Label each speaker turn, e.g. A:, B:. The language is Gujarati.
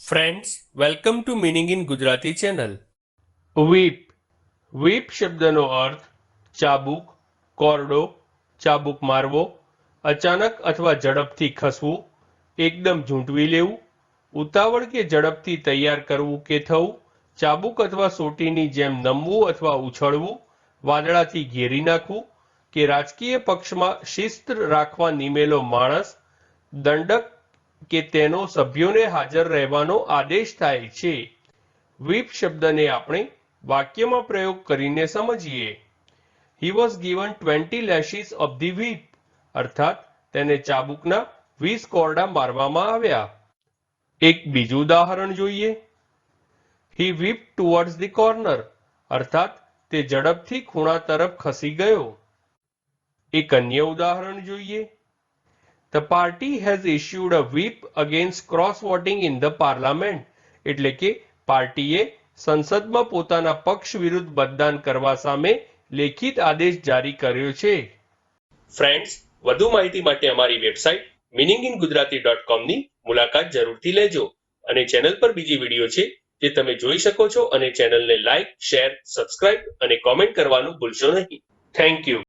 A: Friends welcome to meaning in Gujarati channel whip whip શબ્દનો અર્થ ચાબુક કોરડો ચાબુક મારવો અચાનક અથવા ઝડપથી ખસવું એકદમ ઝૂંટવી લેવું ઉતાવળ કે ઝડપથી તૈયાર કરવું કે થવું ચાબુક અથવા સોટીની જેમ નમવું અથવા ઉછળવું વાદળાથી ઘેરી નાખવું કે રાજકીય પક્ષમાં શિસ્ત રાખવા નિમેલો માણસ દંડક કે તેનો સભ્યોને હાજર રહેવાનો આદેશ થાય છે. વ્હીપ શબ્દને આપણે વાક્યમાં પ્રયોગ કરીને સમજીએ. He was given twenty lashes of the whip અર્થાત તેને ચાબુકના વીસ કોરડા મારવામાં આવ્યા. એક બીજું ઉદાહરણ જોઈએ. He whipped towards the corner અર્થાત તે ઝડપથી ખૂણા તરફ ખસી ગયો. એક અન્ય ઉદાહરણ જોઈએ. The party has issued a whip against cross voting in the parliament. એટલે કે પાર્ટીએ સંસદમાં પોતાના પક્ષ વિરુદ્ધ મતદાન કરવા સામે લેખિત આદેશ જારી કર્યો છે. ફ્રેન્ડ્સ વધુ માહિતી માટે અમારી website meaning in Gujarati dot કોમની મુલાકાત જરૂરથી લેજો અને ચેનલ પર બીજી વીડિયો છે જે તમે જોઈ શકો છો અને ચેનલને લાઇક શેર સબસ્ક્રાઇબ અને કોમેન્ટ કરવાનું ભૂલશો નહીં. Thank you